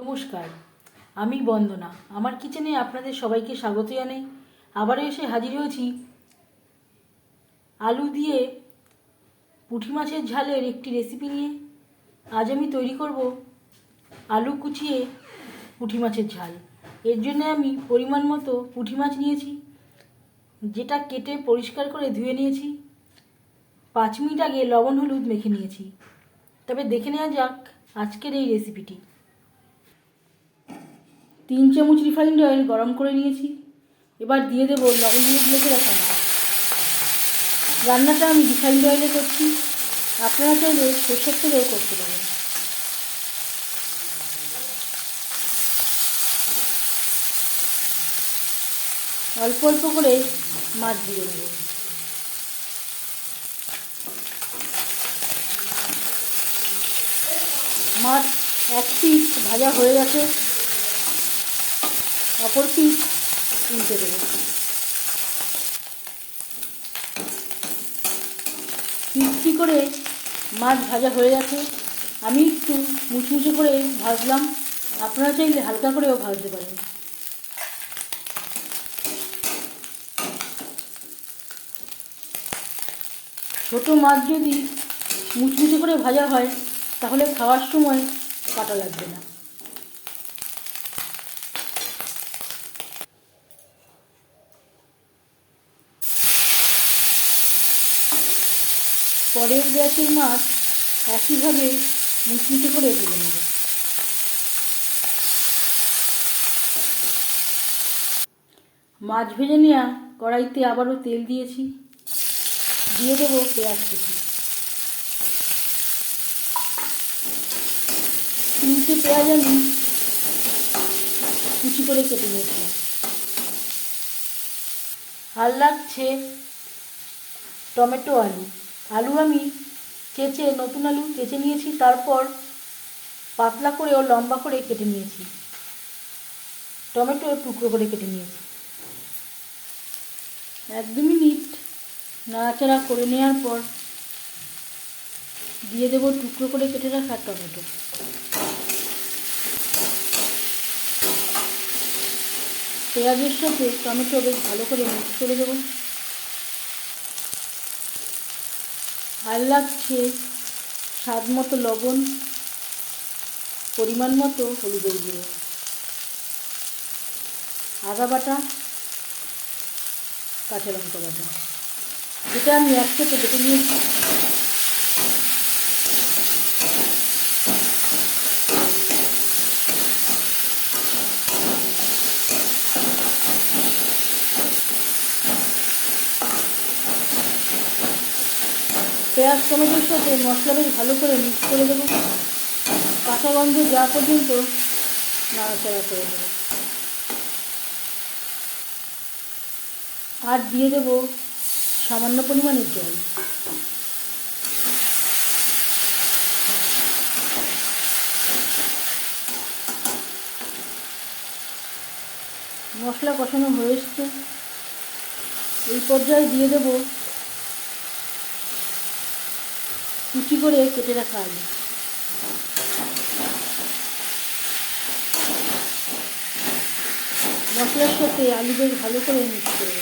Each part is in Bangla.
নমস্কার, আমি বন্দনা। আমার কিচেনে আপনাদের সবাইকে স্বাগত জানাই। আবারও এসে হাজির হয়েছি আলু দিয়ে পুঁটি মাছের ঝালের একটি রেসিপি নিয়ে। আজ আমি তৈরি করব আলু কুচিয়ে পুঁটি মাছের ঝাল। এর জন্য আমি পরিমাণ মতো পুঁটি মাছ নিয়েছি, যেটা কেটে পরিষ্কার করে ধুয়ে নিয়েছি। পাঁচ মিনিট আগে লবণ হলুদ মেখে নিয়েছি। তবে দেখে নেওয়া যাক আজকের এই রেসিপিটি তিন চামচ রিফাইন্ড অয়েল গরম করে নিয়েছি। এবার দিয়ে দেবো লবণ হলুদ মেখে রাখা মাছ। রান্নাটা আমি রিফাইন্ড অয়েলে করছি। আপনারা চাইলে সর্ষের তেলেও করতে পারেন। অল্প অল্প করে মাছ দিয়ে নেব মাছ এক পিস ভাজা হয়ে গেছে। অপর পিস উল্টে দেবো। পিসটি করে মাছ ভাজা হয়ে গেছে? আমি একটু মুচমুচে করে ভাজলাম। আপনারা চাইলে হালকা করেও ভাজতে পারেন। ছোটো মাছ যদি মুচমুচে করে ভাজা হয়, তাহলে খাওয়ার সময় কাটা লাগবে না। পরের গ্যাসের মাছ একইভাবে মিশ্রিত করে ভেজে নেব। মাছ ভেজে নেওয়া কড়াইতে আবারও তেল দিয়েছি। দিয়ে দেবো পেঁয়াজ কুচি। তিনটে পেঁয়াজ আমি কুচি করে কেটে নিয়েছিলাম আর লাগছে টমেটো আলু। আলু আমি কেচে, নতুন আলু কেচে নিয়েছি, তারপর পাতলা করে ও লম্বা করে কেটে নিয়েছি। টমেটো টুকরো করে কেটে নিয়েছি। এক দু মিনিট নাড়াচাড়া করে নেওয়ার পর দিয়ে দেবো টুকরো করে কেটে রাখা টমেটো। পেঁয়াজের সাথে টমেটো বেশ ভালো করে মিক্স করে দেবো। আর লাগছে, স্বাদ মতো লবণ, পরিমাণ মতো হলুদের গুঁড়ো। আদা বাটা, কাঁচা লঙ্কা বাটা। যেটা আমি একসাথে বেটে নিয়েছি। পেঁয়াজ, টমেটোর সাথে মশলা বেশ ভালো করে মিক্স করে দেবো। কাঁচা গন্ধ যাওয়া পর্যন্ত নাড়াচাড়া করে দেবো। আর দিয়ে দেবো সামান্য পরিমাণের জল। মশলা কষানো হয়ে এসছে। এই পর্যায়ে দিয়ে দেবো কুচি করে কেটে রাখা আলু মশলার সাথে আলু বেশ ভালো করে মিক্স করে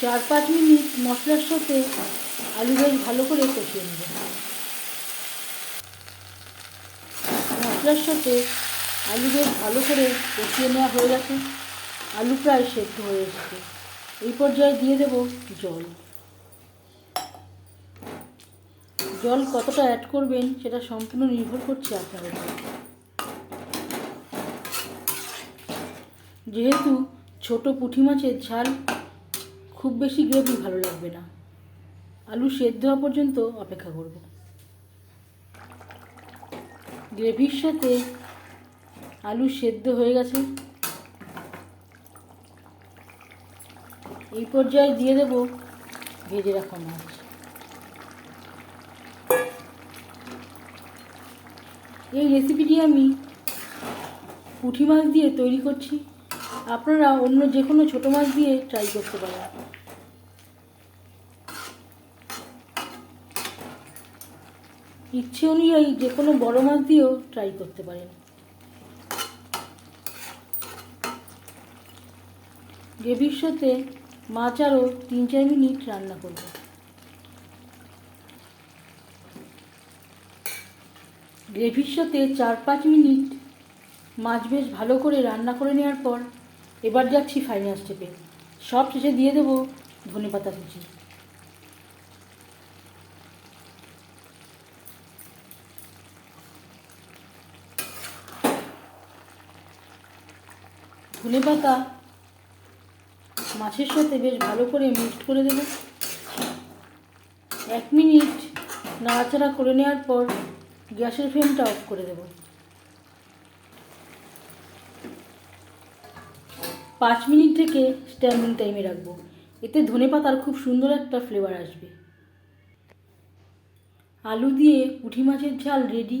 চার পাঁচ মিনিট মশলার সাথে আলু বেশ ভালো করে কষিয়ে নেব। মশলার সাথে আলু বেশ ভালো করে কষিয়ে নেওয়া হয়ে গেছে। আলু প্রায় সেদ্ধ হয়ে এসছে। এই পর্যায়ে দিয়ে দেব জল। জল কতটা অ্যাড করবেন সেটা সম্পূর্ণ নির্ভর করছে আপনার যেহেতু ছোট পুঁটি মাছের ঝাল, খুব বেশি গ্রেভি ভালো লাগবে না। আলু সেদ্ধ হওয়া পর্যন্ত অপেক্ষা করব। গ্রেভির সাথে আলু সেদ্ধ হয়ে গেছে। এই পর্যায়ে দিয়ে দেব ভেজে রাখা মাছ। এই রেসিপিটি আমি পুঁটি মাছ দিয়ে তৈরি করছি। আপনারা অন্য যে কোনো ছোটো মাছ দিয়ে ট্রাই করতে পারেন। ইচ্ছে অনুযায়ী যে কোনো বড় মাছ দিয়েও ট্রাই করতে পারেন। গ্রেভির সাথে মাছ আরও তিন চার মিনিট রান্না করব। গ্রেভির সাথে চার পাঁচ মিনিট মাছ বেশ ভালো করে রান্না করে নেওয়ার পর এবার যাচ্ছি ফাইনাল স্টেপে সব শেষে দিয়ে দেবো ধনে পাতা কুচি। ধনে পাতা মাছের সাথে বেশ ভালো করে মিক্সড করে দেবো। এক মিনিট নাড়াচাড়া করে নেওয়ার পর গ্যাসের ফ্লেমটা অফ করে দেবো। পাঁচ মিনিট থেকে স্ট্যান্ডিং টাইমে রাখব। এতে ধনে পাতার খুব সুন্দর একটা ফ্লেভার আসবে। আলু দিয়ে পুঁটি মাছের ঝাল রেডি।